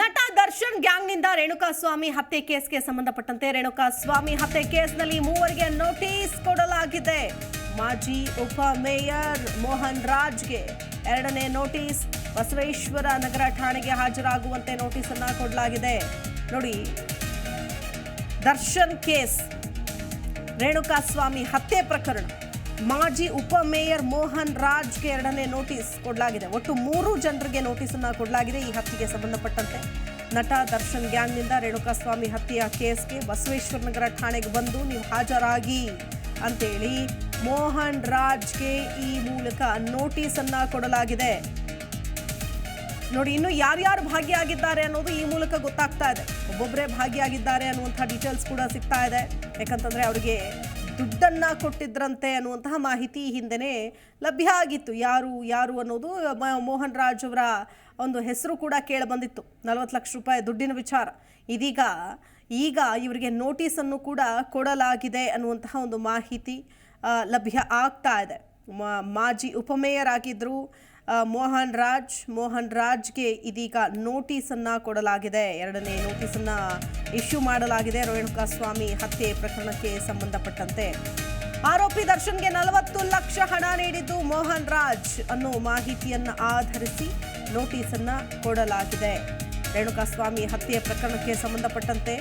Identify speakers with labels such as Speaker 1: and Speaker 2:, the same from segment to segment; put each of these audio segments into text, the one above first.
Speaker 1: ನಟ ದರ್ಶನ್ ಗ್ಯಾಂಗ್ನಿಂದ ರೇಣುಕಾ ಸ್ವಾಮಿ ಹತ್ಯೆ ಕೇಸ್ಗೆ ಸಂಬಂಧಪಟ್ಟಂತೆ ರೇಣುಕಾ ಸ್ವಾಮಿ ಹತ್ಯೆ ಕೇಸ್ನಲ್ಲಿ ಮೂವರಿಗೆ ನೋಟಿಸ್ ಕೊಡಲಾಗಿದೆ. ಮಾಜಿ ಉಪ ಮೇಯರ್ ಮೋಹನ್ ರಾಜ್ಗೆ ಎರಡನೇ ನೋಟಿಸ್. ಬಸವೇಶ್ವರ ನಗರ ಠಾಣೆಗೆ ಹಾಜರಾಗುವಂತೆ ನೋಟಿಸ್ ಅನ್ನ ಕೊಡಲಾಗಿದೆ. ನೋಡಿ, ದರ್ಶನ್ ಕೇಸ್ ರೇಣುಕಾ ಸ್ವಾಮಿ ಹತ್ಯೆ ಪ್ರಕರಣ. ಮಾಜಿ ಉಪ ಮೇಯರ್ ಮೋಹನ್ ರಾಜ್ಗೆ ಎರಡನೇ ನೋಟಿಸ್ ಕೊಡಲಾಗಿದೆ. ಒಟ್ಟು ಮೂರು ಜನರಿಗೆ ನೋಟಿಸ್ ಅನ್ನ ಕೊಡಲಾಗಿದೆ. ಈ ಹತ್ಯೆಗೆ ಸಂಬಂಧಪಟ್ಟಂತೆ ನಟ ದರ್ಶನ್ ಗ್ಯಾಂಗ್ನಿಂದ ರೇಣುಕಾಸ್ವಾಮಿ ಹತ್ಯೆಯ ಕೇಸ್ಗೆ ಬಸವೇಶ್ವರ ನಗರ ಠಾಣೆಗೆ ಬಂದು ನೀವು ಹಾಜರಾಗಿ ಅಂತೇಳಿ ಮೋಹನ್ ರಾಜ್ಗೆ ಈ ಮೂಲಕ ನೋಟಿಸ್ ಅನ್ನ ಕೊಡಲಾಗಿದೆ. ನೋಡಿ, ಇನ್ನು ಯಾರ್ಯಾರು ಭಾಗಿಯಾಗಿದ್ದಾರೆ ಅನ್ನೋದು ಈ ಮೂಲಕ ಗೊತ್ತಾಗ್ತಾ ಇದೆ. ಒಬ್ಬೊಬ್ಬರೇ ಭಾಗಿಯಾಗಿದ್ದಾರೆ ಅನ್ನುವಂಥ ಡೀಟೇಲ್ಸ್ ಕೂಡ ಸಿಗ್ತಾ ಇದೆ. ಯಾಕಂತಂದ್ರೆ ಅವರಿಗೆ ದುಡ್ಡನ್ನ ಕೊಟ್ಟಿದ್ರಂತೆ ಅನ್ನುವಂತಹ ಮಾಹಿತಿ ಹಿಂದೆನೇ ಲಭ್ಯ ಆಗಿತ್ತು. ಯಾರು ಯಾರು ಅನ್ನೋದು ಮೋಹನ್ ರಾಜ್ ಅವರ ಒಂದು ಹೆಸರು ಕೂಡ ಕೇಳಿ ಬಂದಿತ್ತು. ನಲವತ್ತು ಲಕ್ಷ ರೂಪಾಯಿ ದುಡ್ಡಿನ ವಿಚಾರ. ಇದೀಗ ಈಗ ಇವರಿಗೆ ನೋಟಿಸನ್ನು ಕೂಡ ಕೊಡಲಾಗಿದೆ ಅನ್ನುವಂತಹ ಒಂದು ಮಾಹಿತಿ ಲಭ್ಯ ಆಗ್ತಾ ಇದೆ. ಮಾಜಿ ಉಪಮೇಯರ್ ಆಗಿದ್ರು ಆ, ಮೋಹನ್ ರಾಜ್, ಮೋಹನ್ ರಾಜ್ಗೆ ಇದೀಗ ನೋಟಿಸನ್ನು ಕೊಡಲಾಗಿದೆ. ಎರಡನೇ ನೋಟಿಸನ್ನು ಇಶ್ಯೂ ಮಾಡಲಾಗಿದೆ. ರೇಣುಕಾ ಸ್ವಾಮಿ ಹತ್ಯೆ ಪ್ರಕರಣಕ್ಕೆ ಸಂಬಂಧಪಟ್ಟಂತೆ. ಆರೋಪಿ ದರ್ಶನ್ಗೆ ನಲವತ್ತು ಲಕ್ಷ ಹಣ ನೀಡಿದ್ದು ಮೋಹನ್ ರಾಜ್ ಅನ್ನೋ ಮಾಹಿತಿಯನ್ನ ಆಧರಿಸಿ ನೋಟಿಸನ್ನು ಕೊಡಲಾಗಿದೆ. ರೇಣುಕಾಸ್ವಾಮಿ ಹತ್ಯೆ ಪ್ರಕರಣಕ್ಕೆ ಸಂಬಂಧಪಟ್ಟಂತೆ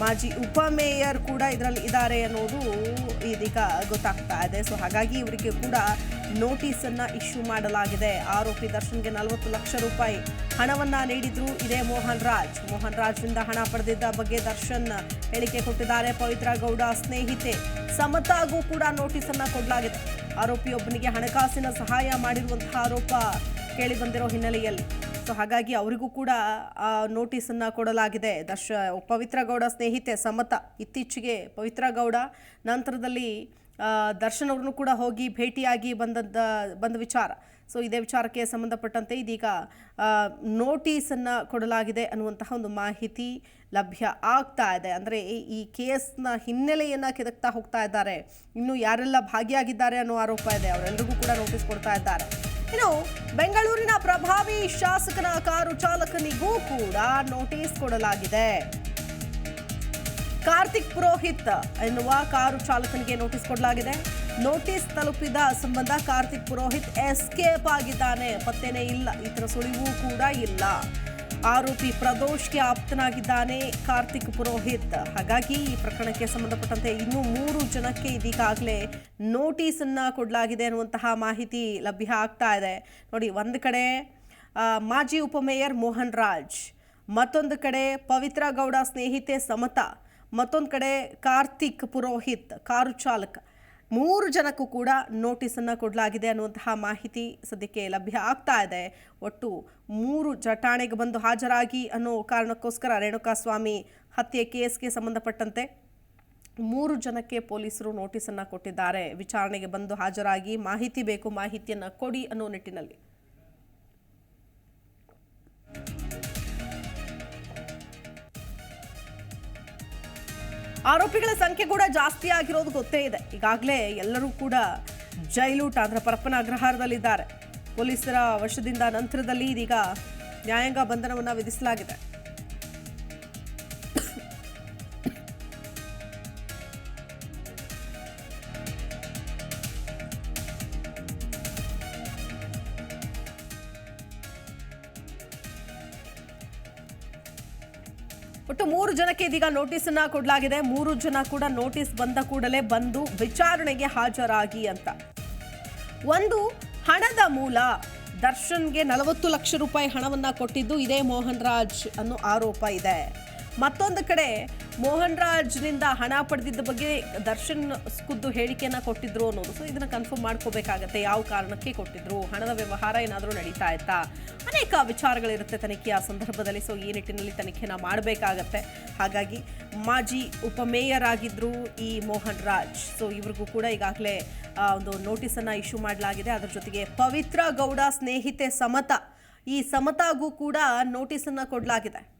Speaker 1: ಮಾಜಿ ಉಪಮೇಯರ್ ಕೂಡ ಇದರಲ್ಲಿ ಇದ್ದಾರೆ ಅನ್ನೋದು ಇದೀಗ ಗೊತ್ತಾಗ್ತಾ ಇದೆ. ಸೊ ಹಾಗಾಗಿ ಇವರಿಗೆ ಕೂಡ ನೋಟಿಸ್ ಅನ್ನ ಇಶ್ಯೂ ಮಾಡಲಾಗಿದೆ. ಆರೋಪಿ ದರ್ಶನ್ಗೆ ನಲವತ್ತು ಲಕ್ಷ ರೂಪಾಯಿ ಹಣವನ್ನ ನೀಡಿದ್ರು ಇದೇ ಮೋಹನ್ ರಾಜ್ ಮೋಹನ್ ರಾಜ್ನಿಂದ ಹಣ ಪಡೆದಿದ್ದ ಬಗ್ಗೆ ದರ್ಶನ್ ಹೇಳಿಕೆ ಕೊಟ್ಟಿದ್ದಾರೆ. ಪವಿತ್ರ ಗೌಡ ಸ್ನೇಹಿತೆ ಸಮತಾಗೂ ಕೂಡ ನೋಟಿಸ್ ಅನ್ನ ಕೊಡಲಾಗಿದೆ. ಆರೋಪಿಯೊಬ್ಬನಿಗೆ ಹಣಕಾಸಿನ ಸಹಾಯ ಮಾಡಿರುವಂತಹ ಆರೋಪ ಕೇಳಿ ಬಂದಿರೋ ಹಿನ್ನೆಲೆಯಲ್ಲಿ. ಸೊ, ಹಾಗಾಗಿ ಅವರಿಗೂ ಕೂಡ ಆ ನೋಟಿಸ್ ಅನ್ನ ಕೊಡಲಾಗಿದೆ. ದರ್ಶ, ಪವಿತ್ರ ಗೌಡ ಸ್ನೇಹಿತೆ ಸಮತ ಇತ್ತೀಚೆಗೆ ಪವಿತ್ರ ಗೌಡ ನಂತರದಲ್ಲಿ ದರ್ಶನ್ ಅವ್ರನ್ನು ಕೂಡ ಹೋಗಿ ಭೇಟಿಯಾಗಿ ಬಂದದ್ದ ಬಂದ ವಿಚಾರ. ಸೊ ಇದೇ ವಿಚಾರಕ್ಕೆ ಸಂಬಂಧಪಟ್ಟಂತೆ ಇದೀಗ ನೋಟಿಸನ್ನು ಕೊಡಲಾಗಿದೆ ಅನ್ನುವಂತಹ ಒಂದು ಮಾಹಿತಿ ಲಭ್ಯ ಆಗ್ತಾ ಇದೆ. ಅಂದರೆ, ಈ ಕೇಸ್ನ ಹಿನ್ನೆಲೆಯನ್ನು ಕೆದಕ್ತಾ ಹೋಗ್ತಾ ಇದ್ದಾರೆ. ಇನ್ನು ಯಾರೆಲ್ಲ ಭಾಗಿಯಾಗಿದ್ದಾರೆ ಅನ್ನೋ ಆರೋಪ ಇದೆ. ಅವರೆಲ್ಲರಿಗೂ ಕೂಡ ನೋಟಿಸ್ ಕೊಡ್ತಾ ಇದ್ದಾರೆ. ಇನ್ನು ಬೆಂಗಳೂರಿನ ಪ್ರಭಾವಿ ಶಾಸಕನ ಕಾರು ಚಾಲಕನಿಗೂ ಕೂಡ ನೋಟಿಸ್ ಕೊಡಲಾಗಿದೆ. ಕಾರ್ತಿಕ್ ಪುರೋಹಿತ್ ಎನ್ನುವ ಕಾರು ಚಾಲಕನಿಗೆ ನೋಟಿಸ್ ಕೊಡಲಾಗಿದೆ. ನೋಟಿಸ್ ತಲುಪಿದ ಸಂಬಂಧ ಕಾರ್ತಿಕ್ ಪುರೋಹಿತ್ ಎಸ್ಕೇಪ್ ಆಗಿದ್ದಾನೆ. ಪತ್ತೆನೇ ಇಲ್ಲ. ಇತರ ಸುಳಿವು ಕೂಡ ಇಲ್ಲ. ಆರೋಪಿ ಪ್ರದೋಷ್ಗೆ ಆಪ್ತನಾಗಿದ್ದಾನೆ ಕಾರ್ತಿಕ್ ಪುರೋಹಿತ್. ಹಾಗಾಗಿ ಈ ಪ್ರಕರಣಕ್ಕೆ ಸಂಬಂಧಪಟ್ಟಂತೆ ಇನ್ನೂ ಮೂರು ಜನಕ್ಕೆ ಇದೀಗಾಗಲೇ ನೋಟಿಸ್ ಅನ್ನ ಕೊಡಲಾಗಿದೆ ಅನ್ನುವಂತಹ ಮಾಹಿತಿ ಲಭ್ಯ ಆಗ್ತಾ ಇದೆ. ನೋಡಿ, ಒಂದು ಕಡೆ ಮಾಜಿ ಉಪಮೇಯರ್ ಮೋಹನ್ ರಾಜ್, ಮತ್ತೊಂದು ಕಡೆ ಪವಿತ್ರ ಗೌಡ ಸ್ನೇಹಿತೆ ಸಮತಾ. ಮತ್ತೊಂದು ಕಡೆ ಕಾರ್ತಿಕ್ ಪುರೋಹಿತ್, ಕಾರು ಚಾಲಕ. ಮೂರು ಜನಕ್ಕೂ ಕೂಡ ನೋಟಿಸನ್ನು ಕೊಡಲಾಗಿದೆ ಅನ್ನುವಂತಹ ಮಾಹಿತಿ ಸದ್ಯಕ್ಕೆ ಲಭ್ಯ ಆಗ್ತಾ ಇದೆ. ಒಟ್ಟು ಮೂರು ಜಟಾಣೆಗೆ ಬಂದು ಹಾಜರಾಗಿ ಅನ್ನೋ ಕಾರಣಕ್ಕೋಸ್ಕರ ರೇಣುಕಾಸ್ವಾಮಿ ಹತ್ಯೆ ಕೇಸ್ಗೆ ಸಂಬಂಧಪಟ್ಟಂತೆ ಮೂರು ಜನಕ್ಕೆ ಪೊಲೀಸರು ನೋಟಿಸನ್ನು ಕೊಟ್ಟಿದ್ದಾರೆ. ವಿಚಾರಣೆಗೆ ಬಂದು ಹಾಜರಾಗಿ ಮಾಹಿತಿ ಬೇಕು, ಮಾಹಿತಿಯನ್ನು ಕೊಡಿ ಅನ್ನೋ ನಿಟ್ಟಿನಲ್ಲಿ. ಆರೋಪಿಗಳ ಸಂಖ್ಯೆ ಕೂಡ ಜಾಸ್ತಿ ಆಗಿರೋದು ಗೊತ್ತೇ ಇದೆ. ಈಗಾಗಲೇ ಎಲ್ಲರೂ ಕೂಡ ಜೈಲೂಟ ಅಂದ್ರೆ ಪರಪ್ಪನ ಅಗ್ರಹಾರದಲ್ಲಿದ್ದಾರೆ. ಪೊಲೀಸರ ವಶದಿಂದ ನಂತರದಲ್ಲಿ ಇದೀಗ ನ್ಯಾಯಾಂಗ ಬಂಧನವನ್ನು ವಿಧಿಸಲಾಗಿದೆ. ಒಟ್ಟು ಮೂರು ಜನಕ್ಕೆ ಇದೀಗ ನೋಟಿಸ್ ಅನ್ನ ಕೊಡಲಾಗಿದೆ. ಮೂರು ಜನ ಕೂಡ ನೋಟಿಸ್ ಬಂದ ಕೂಡಲೇ ಬಂದು ವಿಚಾರಣೆಗೆ ಹಾಜರಾಗಿ ಅಂತ. ಒಂದು ಹಣದ ಮೂಲ. ದರ್ಶನ್ಗೆ ನಲವತ್ತು ಲಕ್ಷ ರೂಪಾಯಿ ಹಣವನ್ನ ಕೊಟ್ಟಿದ್ದು ಇದೇ ಮೋಹನ್ ರಾಜ್ ಅನ್ನೋ ಆರೋಪ ಇದೆ. ಮತ್ತೊಂದು ಕಡೆ ಮೋಹನ್ ರಾಜ್ನಿಂದ ಹಣ ಪಡೆದಿದ್ದ ಬಗ್ಗೆ ದರ್ಶನ್ ಖುದ್ದು ಹೇಳಿಕೆಯನ್ನ ಕೊಟ್ಟಿದ್ರು ಅನ್ನೋದು. ಸೊ ಇದನ್ನ ಕನ್ಫರ್ಮ್ ಮಾಡ್ಕೋಬೇಕಾಗತ್ತೆ. ಯಾವ ಕಾರಣಕ್ಕೆ ಕೊಟ್ಟಿದ್ರು? ಹಣದ ವ್ಯವಹಾರ ಏನಾದರೂ ನಡೀತಾ ಇತ್ತಾ? ಅನೇಕ ವಿಚಾರಗಳಿರುತ್ತೆ ತನಿಖೆಯ ಸಂದರ್ಭದಲ್ಲಿ. ಸೊ ಈ ನಿಟ್ಟಿನಲ್ಲಿ ತನಿಖೆನ ಮಾಡಬೇಕಾಗತ್ತೆ. ಹಾಗಾಗಿ ಮಾಜಿ ಉಪಮೇಯರ್ ಆಗಿದ್ರು ಈ ಮೋಹನ್ ರಾಜ್. ಸೊ ಇವ್ರಿಗೂ ಕೂಡ ಈಗಾಗಲೇ ಒಂದು ಒಂದು ನೋಟಿಸನ್ನು ಇಶ್ಯೂ ಮಾಡಲಾಗಿದೆ. ಅದರ ಜೊತೆಗೆ ಪವಿತ್ರ ಗೌಡ ಸ್ನೇಹಿತೆ ಸಮತ. ಈ ಸಮತಾಗೂ ಕೂಡ ನೋಟಿಸನ್ನು ಕೊಡಲಾಗಿದೆ.